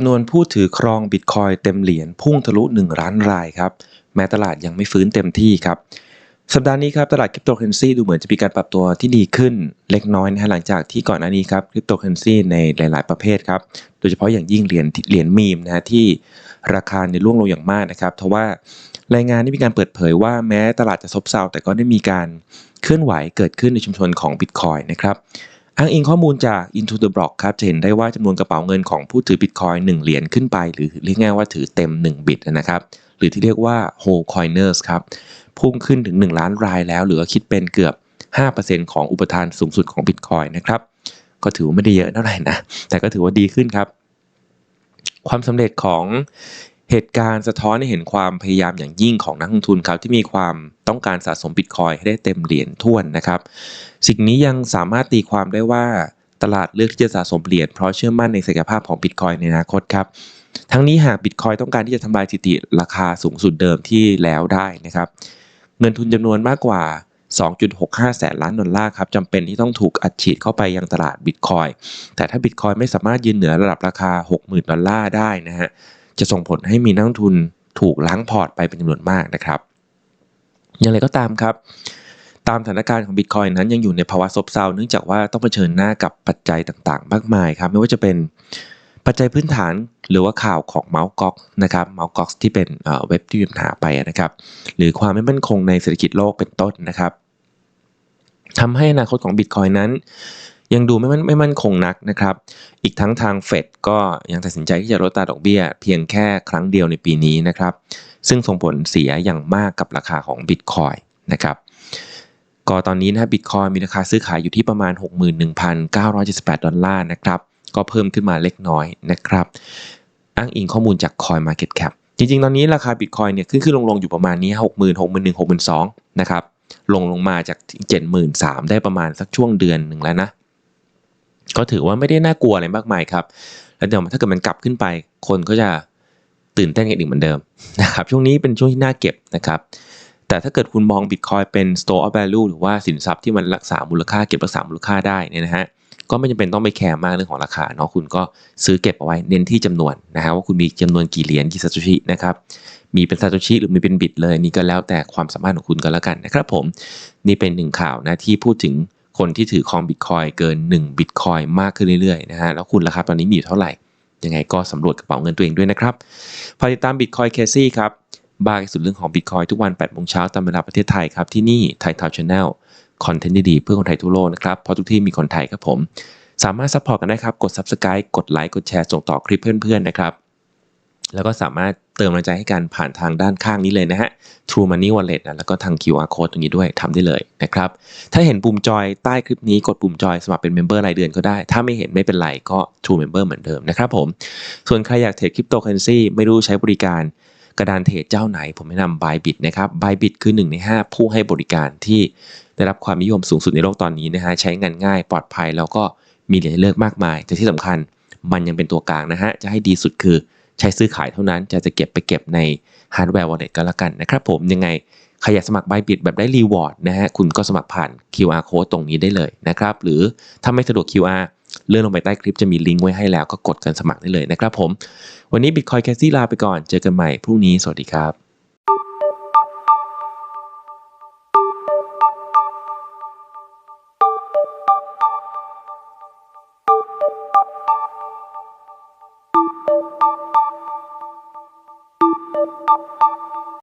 จำนวนผู้ถือครองบิตคอยเต็มเหรียญพุ่งทะลุ 1 ล้านรายครับ แม้ตลาดยังไม่ฟื้นเต็มที่ครับ สัปดาห์นี้ครับตลาดคริปโตเคอเรนซีดูเหมือนจะมีการปรับตัวที่ดีขึ้นเล็กน้อยนะฮะหลังจากที่ก่อนหน้านี้ครับคริปโตเคอเรนซีในหลาย ๆ ประเภทครับ โดยเฉพาะอย่างยิ่งเหรียญเหรียญมีมนะฮะที่ราคาในยร่วงลงอย่างมากนะครับเพราะว่ารายงานได้มีการเปิดเผยว่าแม้ตลาดจะซบเซาแต่ก็ได้มีการเคลื่อนไหวเกิดขึ้นในชุมชนของ Bitcoin นะครับ อ้างอิงข้อมูลจาก Into the Block ครับจะเห็นได้ว่าจำนวนกระเป๋าเงินของผู้ถือ Bitcoin 1เหรียญขึ้นไป หรือเรียกง่ายว่าถือเต็ม 1 บิตนะครับ หรือที่เรียกว่า whole coiners ครับ พุ่งขึ้นถึง 1 ล้านรายแล้ว หรือคิดเป็นเกือบ 5%ของอุปทานสูงสุดของ Bitcoin นะครับ ก็ถือว่าไม่ได้เยอะเท่าไหร่นะ แต่ก็ถือว่าดีขึ้นครับ ความสำเร็จของ เหตุการณ์สะท้อนให้เห็นความพยายามอย่างยิ่งของนักลงทุนครับที่มีความต้องการสะสมบิตคอยให้ได้เต็มเหรียญท้วนนะครับ สิ่งนี้ยังสามารถตีความได้ว่าตลาดเลือกที่จะสะสมเหรียญเพราะเชื่อมั่นในศักยภาพของบิตคอยในอนาคตครับ ทั้งนี้หากบิตคอยต้องการที่จะทำลายสถิติราคาสูงสุดเดิมที่แล้วได้นะครับ เงินทุนจำนวนมากกว่า 2.65 แสนล้านดอลลาร์ครับจำเป็นที่ต้องถูกอัดฉีดเข้าไปยังตลาดบิตคอยแต่ถ้าบิตคอยไม่สามารถยืนเหนือระดับราคา 60,000 ดอลลาร์ได้นะฮะ จะส่งผลให้มีนักทุนถูกล้างพอร์ตไปเป็นจำนวนมากนะครับอย่างไรก็ตามครับ ตามสถานการณ์ของบิตคอยนั้นยังอยู่ในภาวะซบเซาเนื่องจากว่าต้องเผชิญหน้ากับปัจจัยต่างๆ มากมายครับ ไม่ว่าจะเป็นปัจจัยพื้นฐานหรือว่าข่าวของเมาส์ก๊อกนะครับเมาส์ก๊อกที่เป็นเว็บที่มีปัญหาไปนะครับ หรือความไม่มั่นคงในเศรษฐกิจโลกเป็นต้นนะครับทำให้อนาคตของบิตคอยนั้น ยังดูไม่มั่นไม่มั่นคงนักนะครับ อีกทั้งทางเฟดก็ยังตัดสินใจที่จะลดอัตาดอกเบี้ย เพียงแค่ครั้งเดียวในปีนี้นะครับ ซึ่งส่งผลเสียอย่างมากกับราคาของบิตคอยนะครับก็ตอนนี้นะบิตคอยมีราคาซื้อขายอยู่ที่ประมาณ 61,978 ดอลลาร์นะครับ ก็เพิ่มขึ้นมาเล็กน้อยนะครับ อ้างอิงข้อมูลจาก Coin Market Cap จริงๆ ตอนนี้ราคาบิตคอยเนี่ยขึ้นขึ้นลงลงอยู่ประมาณนี้ 60,000 61,000 62,000นะครับ ลงลงมาจาก 73,000 ได้ประมาณสักช่วงเดือนหนึ่งแล้วนะ ก็ถือว่าไม่ได้น่ากลัวอะไรมากมายครับ แล้วเดี๋ยวถ้าเกิดมันกลับขึ้นไป คนก็จะตื่นเต้นกันอีกเหมือนเดิมนะครับ ช่วงนี้เป็นช่วงที่น่าเก็บนะครับ แต่ถ้าเกิดคุณมอง Bitcoin เป็น store of value หรือว่าสินทรัพย์ที่มันรักษามูลค่าเก็บรักษามูลค่าได้เนี่ยนะฮะ ก็ไม่จำเป็นต้องไปแคร์มากเรื่องของราคาเนาะ คุณก็ซื้อเก็บเอาไว้เน้นที่จำนวนนะฮะว่าคุณมีจำนวนกี่เหรียญกี่ซาโตชินะครับ มีเป็นซาโตชิหรือมีเป็นบิตเลยนี่ก็แล้วแต่ความสามารถของคุณก็แล้วกันนะครับผม นี่เป็นหนึ่งข่าวนะที่พูดถึง คนที่ถือครองบิตคอยเกิน1บิตคอยมากขึ้นเรื่อยๆนะฮะแล้วคุณราคาตอนนี้มีอยู่เท่าไหร่ ยังไงก็สำรวจกระเป๋าเงินตัวเองด้วยนะครับฝากติดตาม Bitcoin c a s e y ครับบายสุดเรื่องของ Bitcoin ทุกวัน8โมงเช้าตามเวลาประเทศไทยครับ ที่นี่ไทยทาวน์ชาแนลคอนเทนต์ดีๆเพื่อคนไทยทั่วโลกนะครับ เพราะทุกที่มีคนไทยครับผม สามารถซัพพอร์ตกันได้ครับ กด Subscribe กดไลค์กดแชร์ส่งต่อคลิปเพื่อนๆนะครับ แล้วก็สามารถเติมกำลังใจให้กันผ่านทางด้านข้างนี้เลยนะฮะ True Money Wallet นะแล้วก็ทาง QR Code ตรงนี้ด้วยทำได้เลยนะครับ ถ้าเห็นปุ่มจอยใต้คลิปนี้กดปุ่มจอยสมัครเป็นเมมเบอร์รายเดือนก็ได้ ถ้าไม่เห็นไม่เป็นไรก็ True Member เหมือนเดิมนะครับผม ส่วนใครอยากเทรดคริปโตเคอเรนซีไม่รู้ใช้บริการกระดานเทรดเจ้าไหน ผมแนะนำ Bybit นะครับ Bybit คือ 1 ใน 5 ผู้ให้บริการที่ได้รับความนิยมสูงสุดในโลกตอนนี้นะฮะใช้งานง่ายปลอดภัยแล้วก็มีเหรียญเลือกมากมายแต่ที่สำคัญมันยังเป็นตัวกลางนะฮะจะให้ดีสุดคือ ใช้ซื้อขายเท่านั้น จะจะเก็บไปเก็บในฮาร์ดแวร์วอลเล็ตก็แล้วกันนะครับผมยังไงใครอยากสมัคร Bybit แบบได้รีวอร์ดนะฮะคุณก็สมัครผ่าน QR code ตรงนี้ได้เลยนะครับ หรือถ้าไม่สะดวก QR เลื่อนลงไปใต้คลิปจะมีลิงก์ไว้ให้แล้วก็กดกันสมัครได้เลยนะครับผม วันนี้ Bitcoin c a s e y ลาไปก่อน เจอกันใหม่พรุ่งนี้ สวัสดีครับ